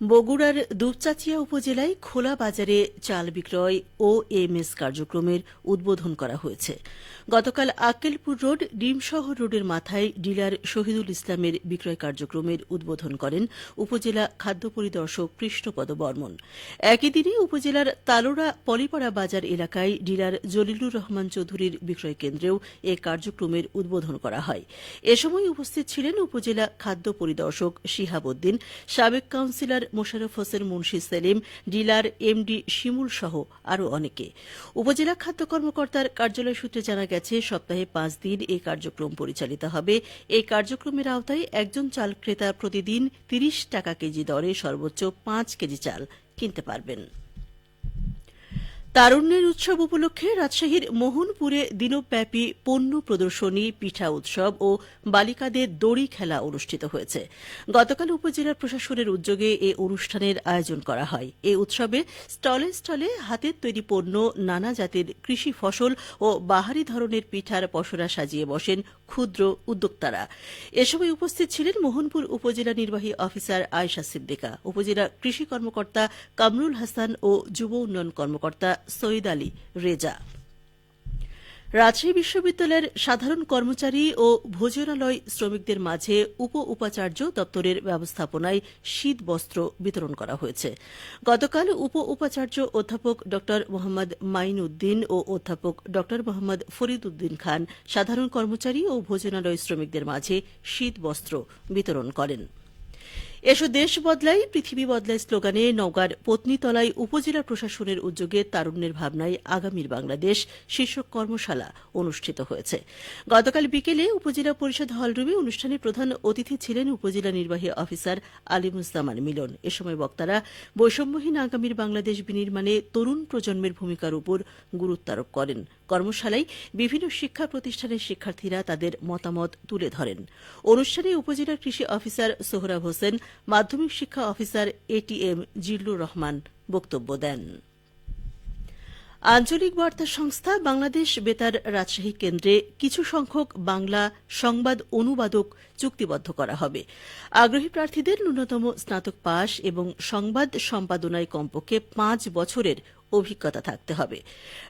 বগুড়ার দুপচাচিয়া উপজেলায় খোলা বাজারে চাল বিক্রয় ও এমএস কার্যক্রমের উদ্বোধন করা হয়েছে। গতকাল আক্কেলপুর রোড, ডিমশহর রোডের মাথায় ডিলার শহীদুল ইসলামের বিক্রয় কার্যক্রমের উদ্বোধন করেন উপজেলা খাদ্য পরিদর্শক কৃষ্ণপদ বর্মন। একই দিনে উপজেলার তালোড়া পলিপাড়া বাজার এলাকায় ডিলার জলিলুর রহমান চৌধুরীর বিক্রয় কেন্দ্রেও এ কার্যক্রমের উদ্বোধন করা হয়। এ সময় উপস্থিত ছিলেন উপজেলা খাদ্য পরিদর্শক শিহাবুদ্দিন, সাবেক councillor Mosharraf Hossain, Munshi Selim, dealer MD Shimul সহ আরও অনেকে। উপজেলা খাদ্য কর্মকর্তার কার্যালয় সূত্রে জানা গেছে, সপ্তাহে পাঁচ দিন এই কার্যক্রম পরিচালিত হবে। এই কার্যক্রমের আওতায় একজন চাল ক্রেতা প্রতিদিন তিরিশ টাকা কেজি দরে সর্বোচ্চ পাঁচ কেজি চাল কিনতে পারবেন। তারুণ্যের উৎসব উপলক্ষে রাজশাহীর মোহনপুরে দিনব্যাপী পণ্য প্রদর্শনী, পিঠা উৎসব ও বালিকাদের দড়ি খেলা অনুষ্ঠিত হয়েছে। গতকাল উপজেলার প্রশাসনের উদ্যোগে এ অনুষ্ঠানের আয়োজন করা হয়। এ উৎসবে স্টলে স্টলে হাতের তৈরি পণ্য, নানা জাতের কৃষি ফসল ও বাহারি ধরনের পিঠার পসরা সাজিয়ে বসেন ক্ষুদ্র উদ্যোক্তারা। এ সময় উপস্থিত ছিলেন মোহনপুর উপজেলা নির্বাহী অফিসার আয়শা সিদ্দিকা, উপজেলা কৃষি কর্মকর্তা কামরুল হাসান ও যুব উন্নয়ন কর্মকর্তা সৈয়দ আলী রেজা। রাজশাহী বিশ্ববিদ্যালয়ের সাধারণ কর্মচারী ও ভোজনালয় শ্রমিকদের মাঝে উপ উপাচার্য দপ্তরের ব্যবস্থাপনায় শীত বস্ত্র বিতরণ করা হয়েছে। গতকাল উপ উপাচার্য অধ্যাপক ড. মোহাম্মদ মাইন উদ্দিন ও অধ্যাপক ড. মোহাম্মদ ফরিদ উদ্দিন খান সাধারণ কর্মচারী ও ভোজনালয় শ্রমিকদের মাঝে শীত বস্ত্র বিতরণ করেন। এসো দেশ বদলাই, পৃথিবী বদলাই স্লোগানে নওগাঁর পত্নীতলায় উপজেলা প্রশাসনের উদ্যোগে তারুণ্যের ভাবনায় আগামীর বাংলাদেশ শীর্ষক কর্মশালা অনুষ্ঠিত হয়েছে। গতকাল বিকেলে উপজেলা পরিষদ হলরুমে অনুষ্ঠানে প্রধান অতিথি ছিলেন উপজেলা নির্বাহী অফিসার আলিমুজ্জামান মিলন। এ সময় বক্তারা, বৈষম্যহীন আগামীর বাংলাদেশ বিনির্মাণে তরুণ প্রজন্মের ভূমিকার উপর গুরুত্বারোপ করেন। কর্মশালায় বিভিন্ন শিক্ষা প্রতিষ্ঠানের শিক্ষার্থীরা তাদের মতামত তুলে ধরেন। অনুষ্ঠানে উপজেলা কৃষি অফিসার সোহরাব হোসেন, মাধ্যমিক শিক্ষা অফিসার এটিএম জিল্লুর রহমান বক্তব্য দেন। আঞ্চলিক বার্তা সংস্থা বাংলাদেশ বেতার রাজশাহী কেন্দ্রে কিছু সংখ্যক বাংলা সংবাদ অনুবাদক চুক্তিবদ্ধ করা হবে। আগ্রহী প্রার্থীদের ন্যূনতম স্নাতক পাস এবং সংবাদ সম্পাদনায় কমপক্ষে পাঁচ বছরের অভিজ্ঞতা থাকতে হবে।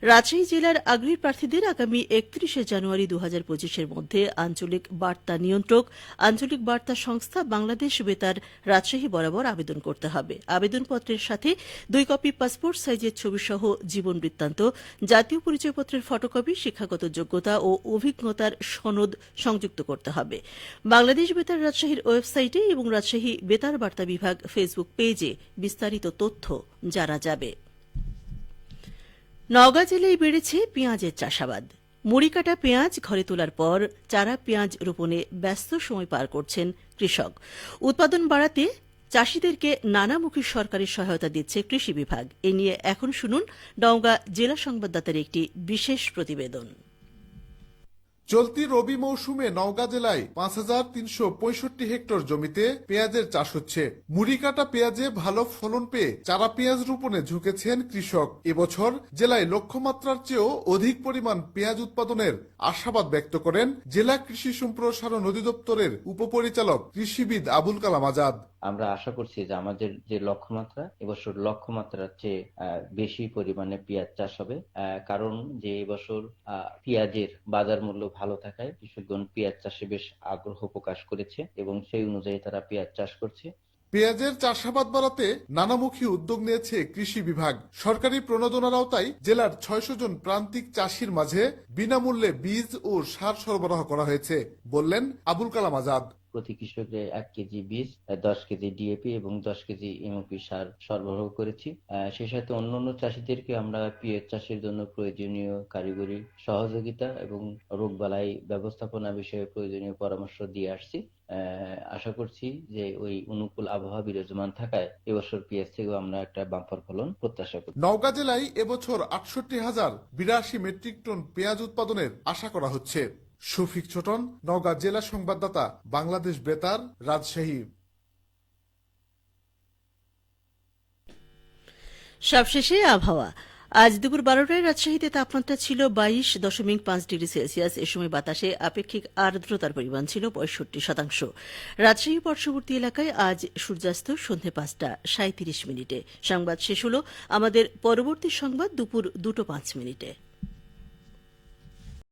রাজশাহী জেলার আগ্রহী প্রার্থীদের আগামী একত্রিশে জানুয়ারি দু হাজার পঁচিশের মধ্যে আঞ্চলিক বার্তা নিয়ন্ত্রক, আঞ্চলিক বার্তা সংস্থা বাংলাদেশ বেতার রাজশাহী বরাবর আবেদন করতে হবে। আবেদনপত্রের সাথে দুই কপি পাসপোর্ট, সাইজের ছবিসহ জীবন বৃত্তান্ত, জাতীয় পরিচয়পত্রের ফটোকপি, শিক্ষাগত যোগ্যতা ও অভিজ্ঞতার সনদ সংযুক্ত করতে হবে। বাংলাদেশ বেতার রাজশাহীর ওয়েবসাইটে এবং রাজশাহী বেতার বার্তা বিভাগ ফেসবুক পেজে বিস্তারিত তথ্য জানা যাবে। নওগাঁ জেলায় বেড়েছে পেঁয়াজের চাষাবাদ। মুড়ি কাটা পেঁয়াজ ঘরে তোলার পর চারা পেঁয়াজ রোপণে ব্যস্ত সময় পার করছেন কৃষক। উৎপাদন বাড়াতে চাষিদেরকে নানামুখী সরকারি সহায়তা দিচ্ছে কৃষি বিভাগ। এ নিয়ে এখন শুনুন নওগাঁ জেলা সংবাদদাতার একটি বিশেষ প্রতিবেদন। চলতি রবি মৌসুমে নওগাঁ জেলায় পাঁচ হাজার তিনশো পঁয়ষট্টি হেক্টর জমিতে পেঁয়াজের চাষ হচ্ছে। মুড়ি কাটা পেঁয়াজে ভালো ফলন পেয়ে চারা পেঁয়াজ রোপণে ঝুঁকেছেন কৃষক। এবছর জেলায় লক্ষ্যমাত্রার চেয়েও অধিক পরিমাণ পেঁয়াজ উৎপাদনের আশাবাদ ব্যক্ত করেন জেলা কৃষি সম্প্রসারণ অধিদপ্তরের উপপরিচালক কৃষিবিদ আবুল কালাম আজাদ। আমরা আশা করছি যে আমাদের যে লক্ষ্যমাত্রা, এবছর লক্ষ্যমাত্রার চেয়ে বেশি পরিমাণে পেঁয়াজ চাষ হবে। কারণ যে এবছর পেঁয়াজের বাজার মূল্য ভালো থাকায় কৃষকগণ পেঁয়াজ চাষে বেশ আগ্রহ প্রকাশ করেছে এবং সেই অনুযায়ী তারা পেঁয়াজ চাষ করছে। পেঁয়াজের চাষাবাদ বাড়াতে নানামুখী উদ্যোগ নিয়েছে কৃষি বিভাগ। সরকারি প্রণোদনার আওতায় জেলার ছয়শো জন প্রান্তিক চাষির মাঝে বিনামূল্যে বীজ ও সার সরবরাহ করা হয়েছে, বললেন আবুল কালাম আজাদ। প্রতি কৃষককে এক কেজি বীজ দশ কেজি ডিএপি এবং দশ কেজি এমওপি সার সরবরাহ করেছি। সেই সাথে অন্যান্য চাষিদেরকে আমরা পেঁয়াজ চাষের জন্য প্রয়োজনীয় কারিগরি সহযোগিতা এবং রোগবালাই ব্যবস্থাপনা বিষয়ে প্রয়োজনীয় পরামর্শ দিয়ে আসছি। আশা করছি যে ওই অনুকূল আবহাওয়া বিরাজমান থাকায় এবছর পেঁয়াজ থেকেও আমরা একটা বাম্পার ফলন প্রত্যাশা করি। নওগাঁ জেলায় এবছর আটষট্টি হাজার বিরাশি মেট্রিক টন পেঁয়াজ উৎপাদনের আশা করা হচ্ছে। শফিক ছোটন, নওগাঁ জেলা সংবাদদাতা, বাংলাদেশ বেতার, রাজশাহী। সবশেষে আবহাওয়া। আজ দুপুর বারোটায় রাজশাহীতে তাপমাত্রা ছিল বাইশ দশমিক পাঁচ ডিগ্রি সেলসিয়াস। এ সময় বাতাসে আপেক্ষিক আর্দ্রতার পরিমাণ ছিল পঁয়ষট্টি শতাংশ। রাজশাহী পার্শ্ববর্তী এলাকায় আজ সূর্যাস্ত সন্ধে পাঁচটা সাঁত্রিশ মিনিটে। সংবাদ শেষ হল আমাদের পরবর্তী সংবাদ দুপুর দুটো পাঁচ মিনিটে।